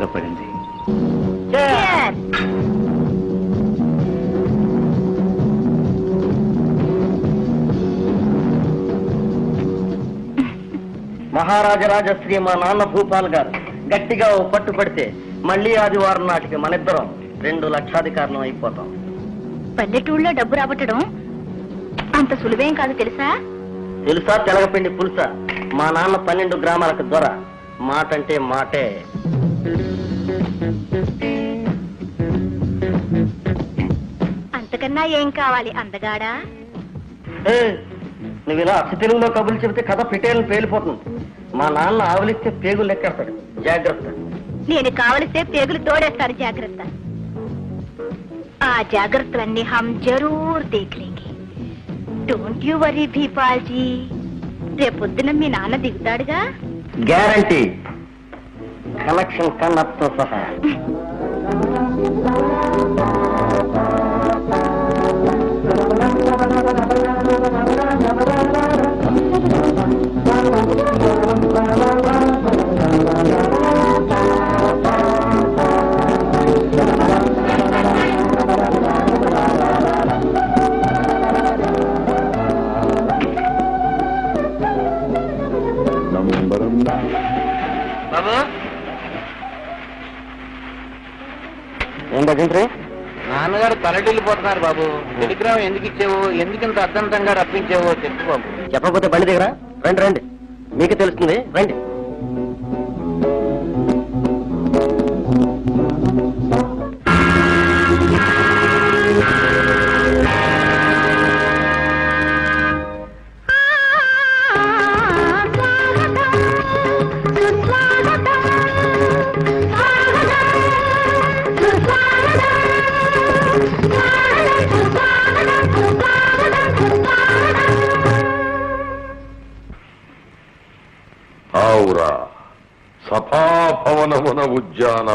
దగ్గర పడింది మహారాజరాజశ్రీ మా నాన్న భూపాల్ గారు గట్టిగా ఓ పట్టు పడితే మళ్ళీ ఆదివారం నాటికి మనిద్దరం రెండు లక్షాధికారులం అయిపోతాం. పల్లెటూళ్ళలో డబ్బు రాబట్టడం అంత సులువేం కాదు తెలుసా? తెలుసా? తెలగపిండి పులుసా. మా నాన్న పన్నెండు గ్రామాలకు దొర. మాటంటే మాటే. అంతకన్నా ఏం కావాలి అందగాడా? నువ్వు ఇలా అచ్చ తెలుగులో కబుర్లు చెబితే కథ పిటేలను పేలిపోతుంది. మా నాన్న ఆవులిస్తే పేగులు లెక్కేస్తాడు. జాగ్రత్త. నేను కావలిస్తే పేగులు తోడేస్తారు జాగ్రత్త. ఆ జాగ్రత్తలన్నీ హమ్ జరూర్ దేఖ్లేంగే డోంట్ యు వరీ భీపాల్జీ రేపొద్దున మీ నాన్న దిగుతాడుగా? Guarantee collection come up to Sahara. వెళ్ళిపోతున్నారు బాబు. టెలిగ్రామ్ ఎందుకు ఇచ్చావు? ఎందుకు ఇంత అర్థంతంగా రప్పించావో చెప్పు బాబు. చెప్పకపోతే బండి దగ్గర రండి రండి. మీకు తెలుస్తుంది. రండి.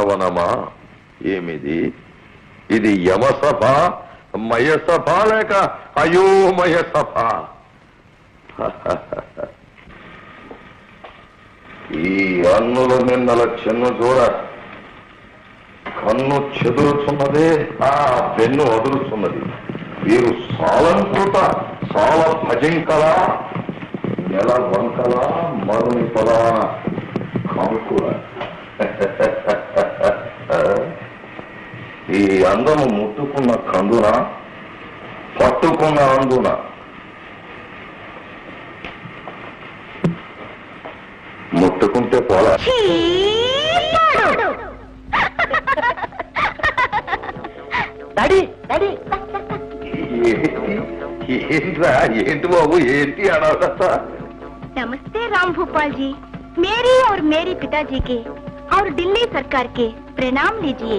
వనమా ఏమిది? ఇది యమసభ మయసభ లేక అయోమయ సభ. ఈ అన్నుల నిన్నల చిన్న చూడ. కన్ను చెదురుతున్నదే ఆ వెన్ను వదులుతున్నది వీరు సాలంకృత సాల భజింకల నెల వంకల మరుని ప్రధాన కాంకుల ఈ అందము ముట్టుకున్న కందున పట్టుకున్న అందున ముట్టుకుంటే పోలా డాడీ డాడీ ఏంటి ఏంట్రా ఏంటి బాబు ఏంటి అనాథత नमस्ते राम भूपाल जी मेरी और मेरे पिताजी के और दिल्ली सरकार के प्रणाम लीजिए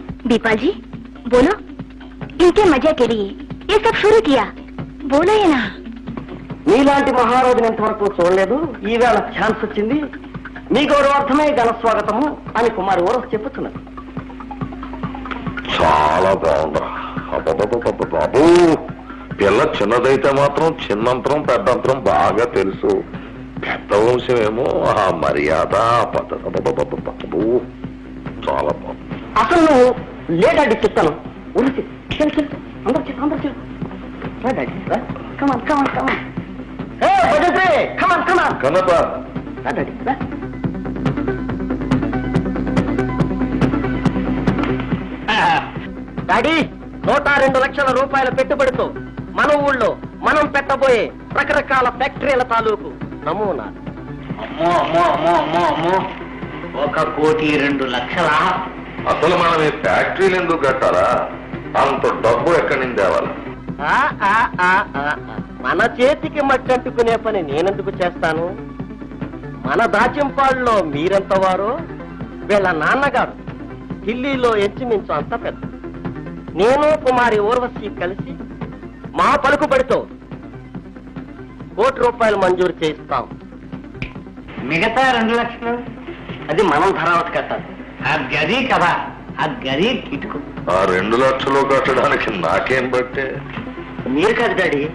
ఆ? ఉమ్. दीपा जी बोलो इनके मजे के लिए ये सब शुरू किया बोलो ये ना మీలాంటి మహారాజుని ఇంతవరకు చూడలేదు ఈవేళ ఛాన్స్ వచ్చింది మీ గౌరవార్థమే ఘన స్వాగతము అని కుమారి ఓరస్ చెప్పుతున్నారు చాలా బాగుందా అబ్బబ్బబ్బబ్బ బాబు పిల్ల చిన్నదైతే మాత్రం చిన్నంతరం పెద్దంతరం బాగా తెలుసు పెద్ద వంశమేమో ఆ మర్యాద ఆ పద్ధతి అబ్బబ్బబ్బబ్బ బాబు చాలా బాగుంది అసలు నువ్వు లేడాడి చెప్తాను. ఉరికి చెల్ చెల్. అందరు చెల్ అందరు చెల్. రా డాడీ రా. Come on come on come on A Bajanthri come on come on Kannappa. రా డాడీ రా. డాడీ నూట రెండు లక్షల రూపాయల పెట్టుబడితో మన ఊళ్ళో మనం పెట్టబోయే రకరకాల ఫ్యాక్టరీల తాలూకు నమూనా. అమ్మో అమ్మో అమ్మో అమ్మో అమ్మో. ఒక కోటి రెండు లక్షలా? అసలు మనం ఈ ఫ్యాక్టరీలు ఎందుకు కట్టాలా? అంత డబ్బు ఎక్కడి నుంచి తేవాలి? ఆ, ఆ, ఆ, ఆ, ఆ. మన చేతికి మట్టంటుకునే పని నేనెందుకు చేస్తాను? మన దాచింపాడులో మీరెంత వారు? వీళ్ళ నాన్నగారు. ఢిల్లీలో ఇంచుమించు అంత పెద్ద. నేను కుమారి ఊర్వశి కలిసి మా పలుకుబడితో కోటి రూపాయలు మంజూరు చేయిస్తాం. మిగతా రెండు లక్షలు? అది మనం ధరావతి కట్టాలి. ఆ గది కదా ఆ గది కిటుకు. ఆ రెండు లక్షలు కట్టడానికి నాకేం బట్టే మీరు కాదు డాడీ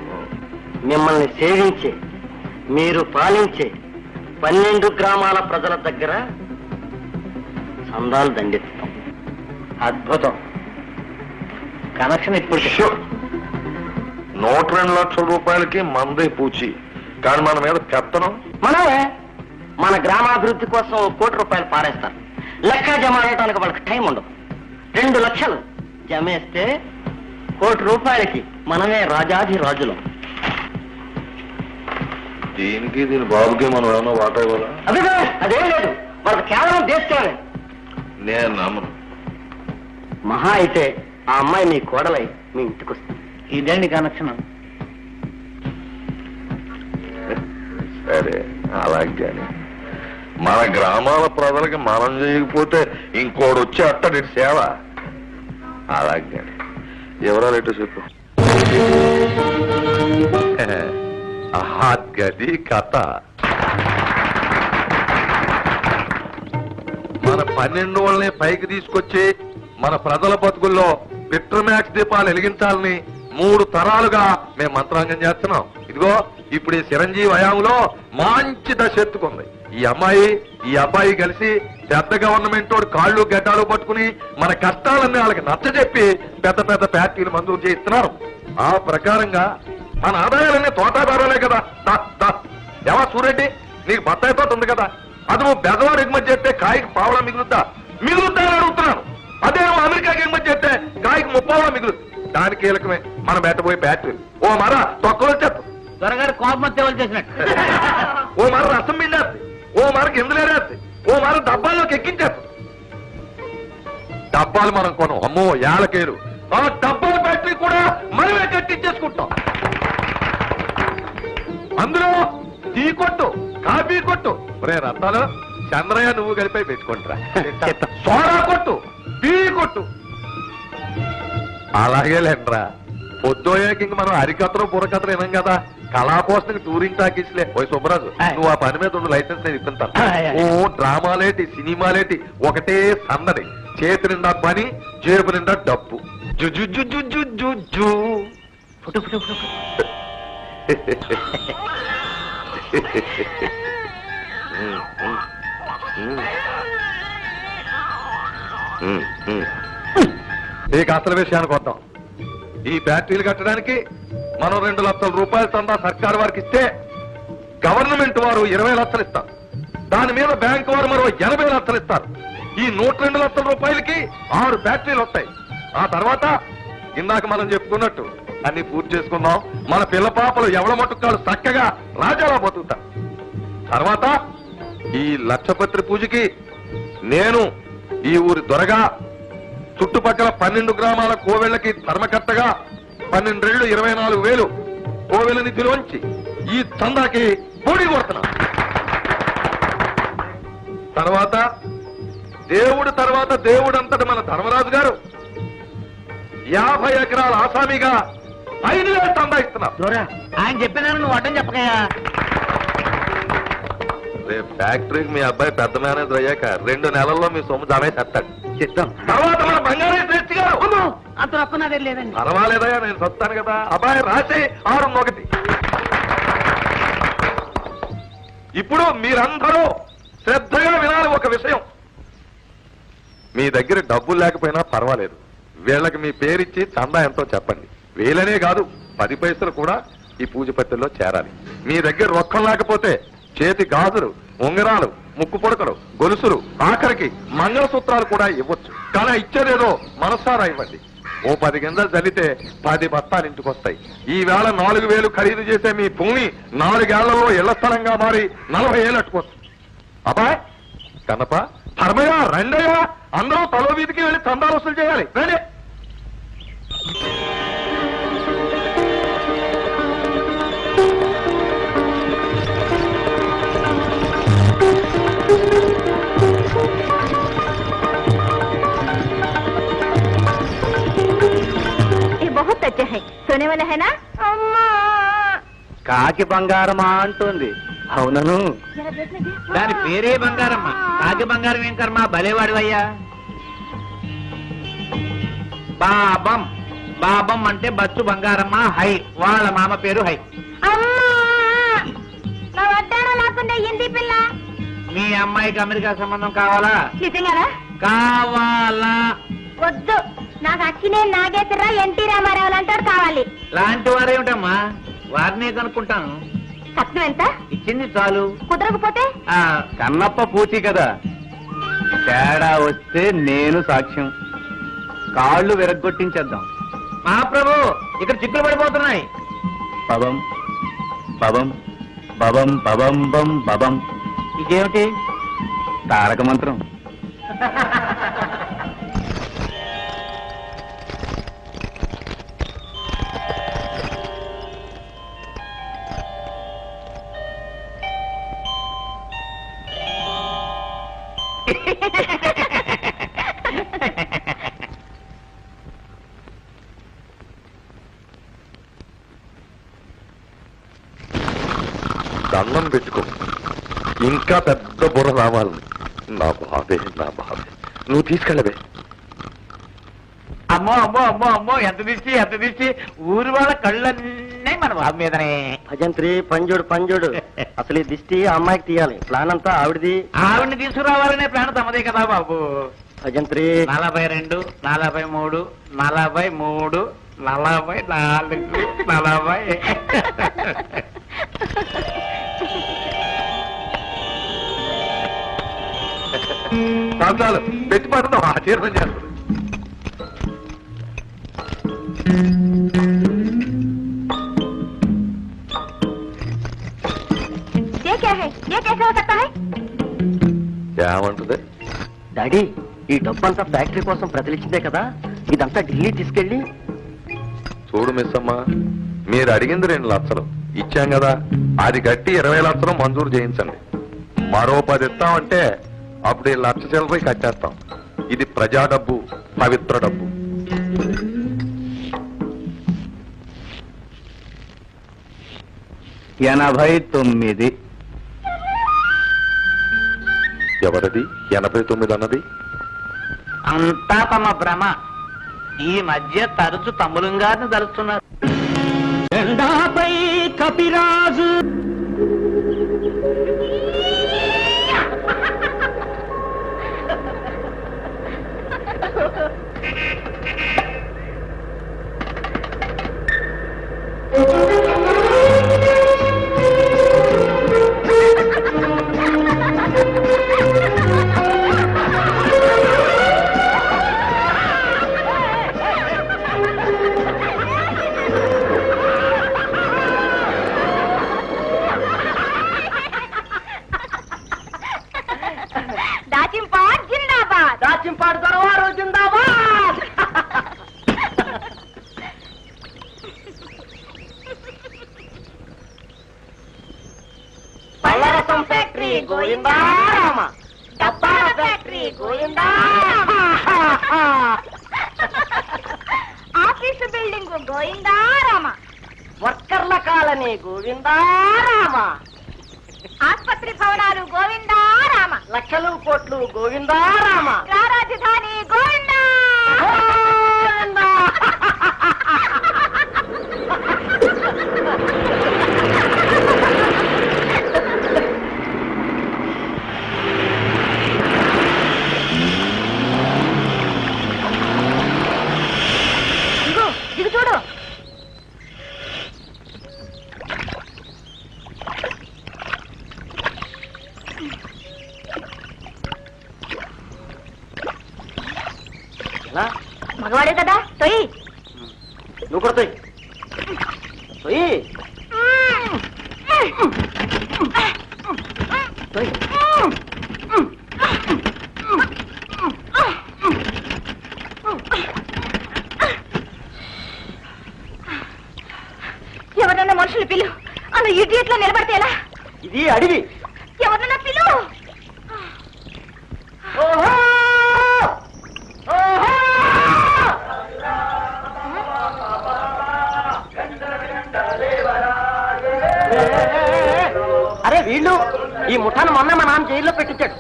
మిమ్మల్ని సేవించే మీరు పాలించే పన్నెండు గ్రామాల ప్రజల దగ్గర సందాలు దండెత్తుతాం అద్భుతం. కనెక్షన్ ఇప్పుడు. నూట రెండు లక్షల రూపాయలకి మందే పూచి. కానీ మన మీద పెత్తనం? మనమే మన గ్రామాభివృద్ధి కోసం కోటి రూపాయలు పారేస్తారు. లెక్క జమ చేయడానికి వాళ్ళకి టైం ఉండదు. రెండు లక్షలు జమేస్తే కోటి రూపాయలకి మనమే రాజాధి రాజులం దీనికి దీని బాబుకి మనం ఏమన్నా వాటా ఇవ్వాలా? అదే అదేం లేదు. వాళ్ళకి కేవలం దేశమే నేను నమ్మను. మహా అయితే ఆ అమ్మాయి మీ కోడలై మీ ఇంటికి వస్తుంది. ఇదేంటి కనెక్షన్? సరే అలాగే మన గ్రామాల ప్రజలకి మనం చేయకపోతే ఇంకోటి వచ్చి అట్టడి సేవ. అలాగే. ఎవరాలు ఎటు చెప్పు. గది కథ. మన పన్నెండు వాళ్ళని పైకి తీసుకొచ్చి మన ప్రజల బతుకుల్లో పిట్రమ్యాక్స్ దీపాలు వెలిగించాలని మూడు తరాలుగా మేము మంత్రాంగం చేస్తున్నాం. ఇదిగో ఇప్పుడు ఈ చిరంజీవి హయాంలో మంచి దశ ఎత్తుకుంది. ఈ అమ్మాయి ఈ అబ్బాయి కలిసి పెద్ద గవర్నమెంట్ వాడు కాళ్ళు గడ్డాలు పట్టుకుని మన కష్టాలన్నీ వాళ్ళకి నచ్చజెప్పి పెద్ద పెద్ద ఫ్యాక్టరీలు మంజూరు చేయిస్తున్నారు. ఆ ప్రకారంగా మన ఆదాయాలన్నీ తోటాదారాలే కదా. ఏవా సూరెడ్డి నీకు బత్తాయి తోట ఉంది కదా. అది నువ్వు బెదవాడు ఎగుమతి చేస్తే కాయకి పావలా మిగులుద్దా? మిగులుద్దా అని అడుగుతున్నాను. అదే నువ్వు అమెరికాకి ఎగుమతి చేస్తే కాయకి ముప్పావలా మిగులు దానికి కీలకమే మనం పెట్టబోయే బ్యాటరీ ఓ మర తొక్కలు వచ్చేస్తా త్వరగా కోపం చేసినట్టు. ఓ మర రసం పిండేస్తుంది ఓ మర గింజలేరేస్తుంది ఓ మర డబ్బాల్లోకి ఎక్కించేస్తుంది డబ్బాలు మనం కొనం. అమ్మో ఏళ్ళకేరు ఆ డబ్బాల బ్యాటరీ కూడా మనమే కట్టించేసుకుంటాం అందులో టీ కొట్టు కాఫీ కొట్టు. రే రత్నాలు చంద్రయ్య నువ్వు కలిపి పెట్టుకుంటారా. సోడా కొట్టు టీ కొట్టు. అలాగే లేండ్రా పొద్దుయ్యాక ఇంక మనం హరికథలు బుర్రకథలు వినం కదా. కళాపోషణకి టూరింగ్ టాకీస్లే పోయి సుబ్బరాజు. నువ్వు ఆ పని మీద ఉన్న లైసెన్స్ నేను ఆయ్. ఓ డ్రామాలేటి సినిమాలేటి ఒకటే సందడి చేతి నిండా పని జేబు నిండా డబ్బు. ఇక అసలు విషయానికి వద్దాం ఈ ఫ్యాక్టరీలు కట్టడానికి మనం రెండు లక్షల రూపాయల చందా సర్కారు వారికి ఇస్తే గవర్నమెంట్ వారు ఇరవై లక్షలు ఇస్తారు. దాని మీద బ్యాంకు వారు మరో ఎనభై లక్షలు ఇస్తారు. ఈ నూట రెండు లక్షల రూపాయలకి ఆరు ఫ్యాక్టరీలు వస్తాయి. ఆ తర్వాత ఇందాక మనం చెప్పుకున్నట్టు అన్ని పూర్తి చేసుకుందాం. మన పిల్ల పాపలు ఎవడ మటుకాలు చక్కగా రాజాలా బతుకుతారు. తర్వాత ఈ లక్షపత్రి పూజకి నేను ఈ ఊరి దొరగా చుట్టుపక్కల పన్నెండు గ్రామాల కోవెళ్ళకి ధర్మకర్తగా పన్నెండేళ్ళు ఇరవై నాలుగు వేలు కోవెల నిధిలోంచి ఈ చందాకి పోటీ కొడుతున్నా. తర్వాత దేవుడు తర్వాత దేవుడు అంతటి మన ధర్మరాజు గారు యాభై ఎకరాల ఆసామిగా ఐదు వేలు చందా ఇస్తున్నారు. దూరా ఆయన చెప్పినాను నువ్వు అడ్డం చెప్పకయా రేపు ఫ్యాక్టరీకి మీ అబ్బాయి పెద్ద మేనేజర్ అయ్యాక రెండు నెలల్లో మీ సొమ్ము జమే తెస్తాడు చెప్తాం తర్వాత మన బంగారే అంత రొక్క దగ్గర లేదండి. పర్వాలేదయ్యా నేను చెప్తాను కదా. అబ్బాయి రాసి ఆరు ఒకటి ఇప్పుడు మీరందరూ శ్రద్ధగా వినాలి ఒక విషయం. మీ దగ్గర డబ్బులు లేకపోయినా పర్వాలేదు. వీళ్ళకి మీ పేరిచ్చి చందా ఎంతో చెప్పండి. వీళ్ళనే కాదు పది పైసలు కూడా ఈ పూజ పత్రిలో చేరాలి. మీ దగ్గర రొక్కం లేకపోతే చేతి గాజులు ఉంగరాలు ముక్కు పొడకలు గొలుసులు ఆఖరికి మంగళసూత్రాలు కూడా ఇవ్వచ్చు. కానీ ఇచ్చేదేదో మనసారా ఇవ్వండి. ఓ పది గింజలు చల్లితే పది బత్తాలు ఇంటికి వస్తాయి ఈ వేళ నాలుగు వేలు ఖరీదు చేసే మీ భూమి నాలుగేళ్ళలో ఇళ్ళ స్థలంగా మారి నలభై ఏళ్ళు అట్టుకోవచ్చు అబ్బాయ్ కన్నప్ప ధర్మయ్య రెండయ్య అందరూ తలో వీధికి వెళ్ళి చందాలు వసూలు చేయాలి. రండి. కాకి బంగారమా అంటుంది. అవునను. దాని పేరే బంగారమ్మా. కాకి బంగారం ఏం కర్మ? భలేవాడివయ్యా. బాబం. బాబం అంటే బచ్చు బంగారమ్మా హై. వాళ్ళ మామ పేరు హై. మీ అమ్మాయికి అమెరికా సంబంధం కావాలా? కావాలా? వద్దు. నాకు అక్కినే నాగేశ్వరరావు ఎన్టీ రామారావు అంటారు కావాలి. లాంటి వారేమిటమ్మా వారినే కనుక్కుంటాను. కట్నం ఎంత? ఇచ్చింది చాలు. కుదరకపోతే? ఆ కన్నప్ప పూచి కదా. తేడా వస్తే నేను సాక్ష్యం. కాళ్ళు విరగ్గొట్టించేద్దాం. మహాప్రభు ఇక్కడ చిక్కులు పడిపోతున్నాయి. పబం పబం పబం పబం బం పబం. ఇదేమిటి? తారక మంత్రం. ఇంకా పెద్ద బుర్ర రావాలి. నా బాబే నా బాబే నువ్వు తీసుకెళ్ళవే. అమ్మో అమ్మో అమ్మో అమ్మో ఎంత దిష్టి ఎంత దిష్టి. ఊరి వాళ్ళ కళ్ళన్నీ మన బాబు మీదనే. భజంత్రి పంజుడు పంజుడు. అసలు ఈ దిష్టి ఆ అమ్మాయికి తీయాలి. ప్లాన్ అంతా ఆవిడది. ఆవిడ్ని తీసుకురావాలనే ప్లాన్ తమదే కదా బాబు. భజంత్రి. నలభై రెండు నలభై మూడు నలభై మూడు నలభై నాలుగు నలభై. ప్రాంతాలు పెట్టిపాటు ఆచరణ చేస్తుంది ఏమంటది? డాడీ ఈ డబ్బు అంతా ఫ్యాక్టరీ కోసం ప్రతిలిచ్చిందే కదా. ఇదంతా ఢిల్లీ తీసుకెళ్ళి. చూడు మిస్ అమ్మా మీరు అడిగింది రెండు లక్షలు. ఇచ్చాం కదా. అది గట్టి ఇరవై లక్షలు మంజూరు చేయించండి. మరో పది ఇస్తామంటే అప్పుడు ఈ లక్ష చిల్లరై కట్టేస్తాం. ఇది ప్రజా డబ్బు పవిత్ర డబ్బు. ఎనభై తొమ్మిది. ఎవరది? ఎనభై తొమ్మిది అన్నది? అంతా తమ భ్రమ. ఈ మధ్య తరచు తమ్ములం గారిని తలుస్తున్నారు. ఎండాపై కపిరాజు కోట్లు గోవిందారామ రాజధాని గోవిందా గోవిందా. ఇదిగో ఇది చూడు ఎలా? మగవాడే కదా తొయ్యి నువ్వు కూడా తొయ్యి. తొయ్యి. తొయ్యి. ఎవరన్నా మనుషులు పిలు అలా ఇడియట్లో నిలబడితే ఎలా ఇది అడవి ఎవరన్నా పిలు ఓహో! ఓహో! అరే వీళ్ళు ఈ ముఠాను మొన్న మా నాన్న జైల్లో పెట్టించాడు.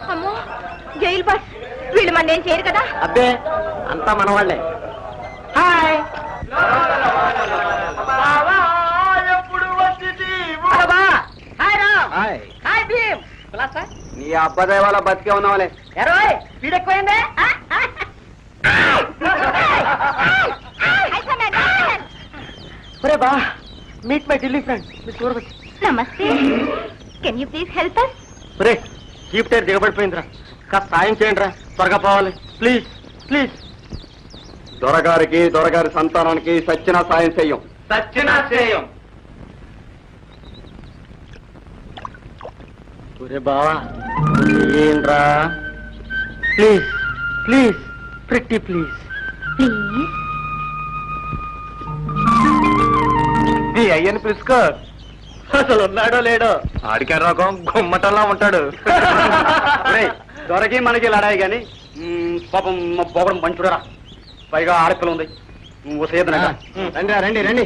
జైలు బాస్ వీళ్ళు మన ఏం చేయరు కదా? అబ్బే అంతా మన వాళ్ళే హాయ్ నీ అబ్బాయి వాళ్ళ బతికే ఉన్నావాలే. ఎరోయ్ స్పీడ్ ఎక్కువైందే ఒరే బా మీట్ మై ఢిల్లీ ఫ్రెండ్ మీరు చూడవచ్చు నమస్తే. Can you please help us ఒరే జీప్ టైర్ దిగబడిపోయిందిరా. కాస్త సాయం చేయండి రా త్వరగా పోవాలి. ప్లీజ్ ప్లీజ్ దొరగారికి దొరగారి సంతానానికి సచ్చిన సాయం చెయ్యం సచ్చినా చేయం. ఒరే బావా ఏంట్రా? Please please pretty please please అయ్యని పిలుచుకో అసలు ఉన్నాడో లేడో? ఆడికే రోగం గుమ్మటంలా ఉంటాడు. దొరకి మనకి లడాయి గాని పాపం పోవడం పంచుడరా. పైగా ఆడపిల్ల ఉంది. రండి రండి రండి.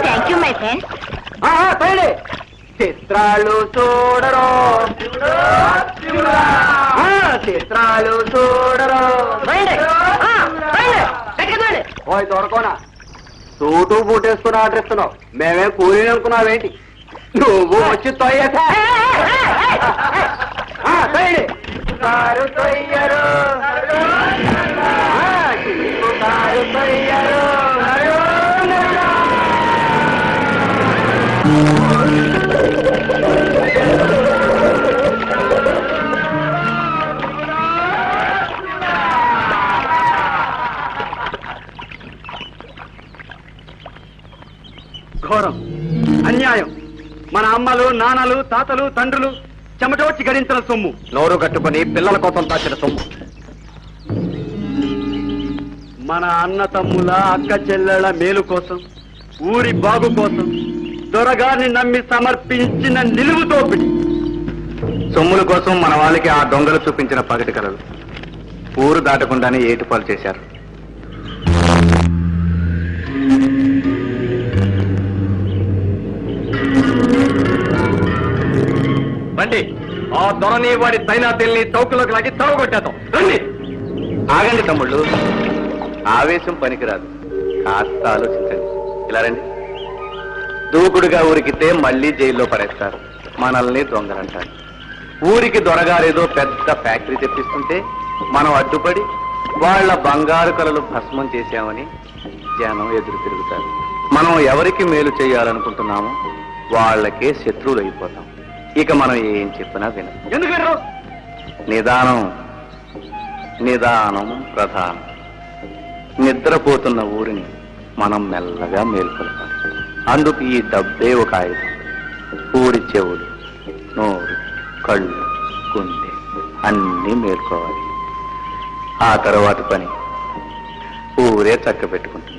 థ్యాంక్ యూ మై ఫ్రెండ్ చిత్రాలు చూడరు. ఆ, చిత్రాలు చూడరు. దొరకోనా సూటు బూటేసుకుని ఆర్డర్ ఇస్తున్నావు. మేమేం కూలీ అనుకున్నావేంటి నువ్వు వచ్చి తొయ్యరు. తొయ్యరు. నాన్నలు తాతలు తండ్రులు చెమటోడ్చి గడించిన సొమ్ము. నోరు కట్టుకుని పిల్లల కోసం దాచిన సొమ్ము. మన అన్న తమ్ముల అక్క చెల్లెళ్ళ మేలు కోసం ఊరి బాగు కోసం దొరగారిని నమ్మి సమర్పించిన నిలువు దోపిడి. సొమ్ముల కోసం మన వాళ్ళకి ఆ దొంగలు చూపించిన పగటి కలలు. ఊరు దాటకుండానే ఏటుపాలు చేశారు. రండి ఆ దొరని వాడి తైనాతిల్ని చౌకలోకి లాగి చావగొట్టేద్దాం రండి. ఆగండి తమ్ముళ్ళు. ఆవేశం పనికిరాదు. కాస్త ఆలోచించండి. ఇలా రండి. దూకుడుగా ఉరికితే మళ్ళీ జైల్లో పడేస్తారు. మనల్ని దొంగలంటారు. ఊరికి దొరగారేదో పెద్ద ఫ్యాక్టరీ తెప్పిస్తుంటే మనం అడ్డుపడి వాళ్ళ బంగారు కలలు భస్మం చేశామని జనం ఎదురు తిరుగుతారు. మనం ఎవరికి మేలు చేయాలనుకుంటున్నామో వాళ్ళకే శత్రువులు అయిపోతాం ఇక మనం ఏం చెప్పినా వినం. ఎందుకు? నిదానం నిదానం ప్రధానం. నిద్రపోతున్న ఊరిని మనం మెల్లగా మేల్కొల్పాలి. అందుకు ఈ డబ్బే ఒక ఆయుధం. ఊరి చెవులు నోరు కళ్ళు గుండె అన్నీ మేల్కోవాలి. ఆ తర్వాత పని ఊరే చక్క పెట్టుకుంటుంది